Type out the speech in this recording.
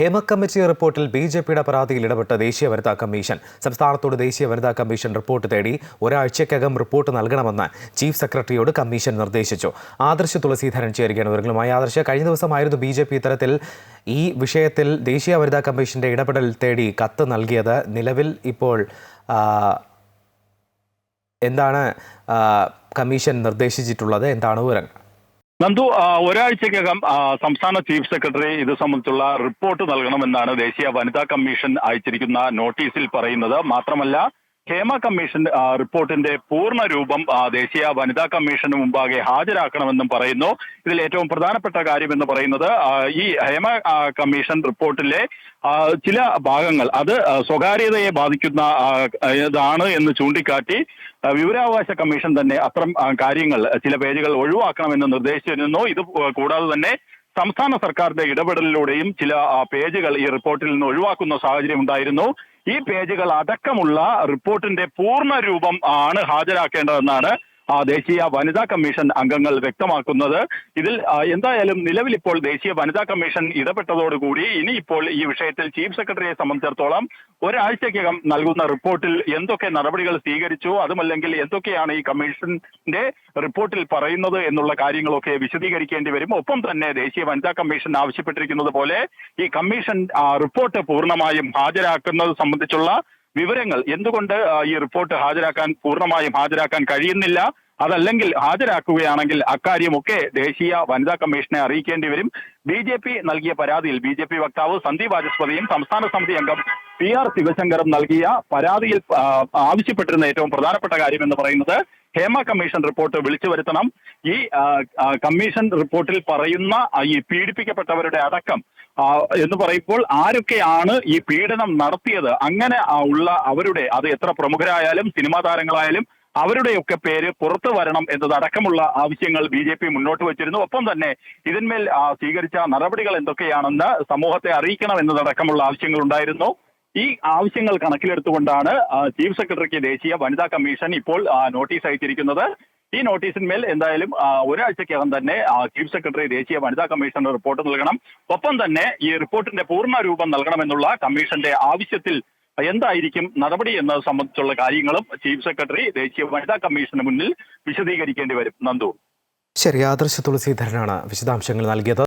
Hema committee റിപ്പോർട്ടിൽ B J പിയുടെ പരാതിയിൽ ഇടപെട്ട ദേശീയ വനിതാ കമ്മീഷൻ. സംസ്ഥാനത്തോട് ദേശീയ വനിതാ കമ്മീഷൻ റിപ്പോർട്ട് തേടി ഒരാഴ്ചയ്ക്കകം റിപ്പോർട്ട് നൽകണമെന്ന് ചീഫ് സെക്രട്ടറിയോട് കമ്മീഷൻ നിർദ്ദേശിച്ചു. ആദർശ തുളസീധരൻ ചേരുകയാണ് വിവരങ്ങളുമായി. ആദർശ കഴിഞ്ഞ ദിവസമായിരുന്നു ബി ജെ പി ഇത്തരത്തിൽ ഈ വിഷയത്തിൽ ദേശീയ വനിതാ കമ്മീഷന്റെ ഇടപെടൽ തേടി കത്ത് നൽകിയത്. നിലവിൽ ഇപ്പോൾ എന്താണ് കമ്മീഷൻ നിർദ്ദേശിച്ചിട്ടുള്ളത്? എന്താണ് വിവരങ്ങൾ? നന്ദു ഒരാഴ്ചക്കകം സംസ്ഥാന ചീഫ് സെക്രട്ടറി ഇത് സംബന്ധിച്ചുള്ള റിപ്പോർട്ട് നൽകണമെന്നാണ് ദേശീയ വനിതാ കമ്മീഷൻ അയച്ചിരിക്കുന്ന നോട്ടീസിൽ പറയുന്നത്. മാത്രമല്ല ഹേമ കമ്മീഷൻ റിപ്പോർട്ടിന്റെ പൂർണ രൂപം ദേശീയ വനിതാ കമ്മീഷന് മുമ്പാകെ ഹാജരാക്കണമെന്നും പറയുന്നു. ഇതിൽ ഏറ്റവും പ്രധാനപ്പെട്ട കാര്യം എന്ന് പറയുന്നത് ഈ ഹേമ കമ്മീഷൻ റിപ്പോർട്ടിലെ ചില ഭാഗങ്ങൾ അത് സ്വകാര്യതയെ ബാധിക്കുന്ന ഇതാണ് എന്ന് ചൂണ്ടിക്കാട്ടി വിവരാവകാശ കമ്മീഷൻ തന്നെ അത്തരം കാര്യങ്ങൾ ചില പേജുകൾ ഒഴിവാക്കണമെന്ന് നിർദ്ദേശിച്ചിരുന്നു ഇത് കൂടാതെ തന്നെ സംസ്ഥാന സർക്കാരിന്റെ ഇടപെടലിലൂടെയും ചില പേജുകൾ ഈ റിപ്പോർട്ടിൽ നിന്ന് ഒഴിവാക്കുന്ന സാഹചര്യം ഉണ്ടായിരുന്നു. ഈ പേജുകൾ അടക്കമുള്ള റിപ്പോർട്ടിന്റെ പൂർണ രൂപം ആണ് ഹാജരാക്കേണ്ടതെന്നാണ് ദേശീയ വനിതാ കമ്മീഷൻ അംഗങ്ങൾ വ്യക്തമാക്കുന്നത്. ഇതിൽ എന്തായാലും നിലവിൽ ഇപ്പോൾ ദേശീയ വനിതാ കമ്മീഷൻ ഇടപെട്ടതോടുകൂടി ഇപ്പോൾ ഈ വിഷയത്തിൽ ചീഫ് സെക്രട്ടറിയെ സംബന്ധിച്ചിടത്തോളം ഒരാഴ്ചക്കകം നൽകുന്ന റിപ്പോർട്ടിൽ എന്തൊക്കെ നടപടികൾ സ്വീകരിച്ചു അതുമല്ലെങ്കിൽ എന്തൊക്കെയാണ് ഈ കമ്മീഷന്റെ റിപ്പോർട്ടിൽ പറയുന്നത് എന്നുള്ള കാര്യങ്ങളൊക്കെ വിശദീകരിക്കേണ്ടി വരും. ഒപ്പം തന്നെ ദേശീയ വനിതാ കമ്മീഷൻ ആവശ്യപ്പെട്ടിരിക്കുന്നത് പോലെ ഈ കമ്മീഷൻ റിപ്പോർട്ട് പൂർണമായും ഹാജരാക്കുന്നത് സംബന്ധിച്ചുള്ള വിവരങ്ങൾ എന്തുകൊണ്ട് ഈ റിപ്പോർട്ട് ഹാജരാക്കാൻ പൂർണമായും ഹാജരാക്കാൻ കഴിയുന്നില്ല? അതല്ലെങ്കിൽ ഹാജരാക്കുകയാണെങ്കിൽ അക്കാര്യമൊക്കെ ദേശീയ വനിതാ കമ്മീഷനെ അറിയിക്കേണ്ടി വരും. ബി ജെ പി നൽകിയ പരാതിയിൽ ബി ജെ പി വക്താവ് സന്ദീപ് വാചസ്പതിയും സംസ്ഥാന സമിതി അംഗം പി ആർ ശിവശങ്കറും നൽകിയ പരാതിയിൽ ആവശ്യപ്പെട്ടിരുന്ന ഏറ്റവും പ്രധാനപ്പെട്ട കാര്യം എന്ന് പറയുന്നത് ഹേമ കമ്മീഷൻ റിപ്പോർട്ട് വിളിച്ചു വരുത്തണം. ഈ കമ്മീഷൻ റിപ്പോർട്ടിൽ പറയുന്ന ഈ പീഡിപ്പിക്കപ്പെട്ടവരുടെ അടക്കം എന്ന് പറയുമ്പോൾ ആരൊക്കെയാണ് ഈ പീഡനം നടത്തിയത്? അങ്ങനെ ഉള്ള അവരുടെ അത് എത്ര പ്രമുഖരായാലും സിനിമാ താരങ്ങളായാലും അവരുടെയൊക്കെ പേര് പുറത്തു വരണം എന്നതടക്കമുള്ള ആവശ്യങ്ങൾ ബി ജെ പി മുന്നോട്ട് വച്ചിരുന്നു. ഒപ്പം തന്നെ ഇതിന്മേൽ സ്വീകരിച്ച നടപടികൾ എന്തൊക്കെയാണെന്ന് സമൂഹത്തെ അറിയിക്കണം എന്നതടക്കമുള്ള ആവശ്യങ്ങൾ ഉണ്ടായിരുന്നു. ഈ ആവശ്യങ്ങൾ കണക്കിലെടുത്തുകൊണ്ടാണ് ചീഫ് സെക്രട്ടറിക്ക് ദേശീയ വനിതാ കമ്മീഷൻ ഇപ്പോൾ നോട്ടീസ് അയച്ചിരിക്കുന്നത്. ഈ നോട്ടീസിന്മേൽ എന്തായാലും ഒരാഴ്ചക്കകം തന്നെ ചീഫ് സെക്രട്ടറി ദേശീയ വനിതാ കമ്മീഷന് റിപ്പോർട്ട് നൽകണം. ഒപ്പം തന്നെ ഈ റിപ്പോർട്ടിന്റെ പൂർണ രൂപം നൽകണമെന്നുള്ള കമ്മീഷന്റെ ആവശ്യത്തിൽ എന്തായിരിക്കും നടപടി എന്നത് സംബന്ധിച്ചുള്ള കാര്യങ്ങളും ചീഫ് സെക്രട്ടറി ദേശീയ വനിതാ കമ്മീഷന് മുന്നിൽ വിശദീകരിക്കേണ്ടി വരും. നന്ദു. ശരി ആദർശ തുളസീധരനാണ് വിശദാംശങ്ങൾ നൽകിയത്.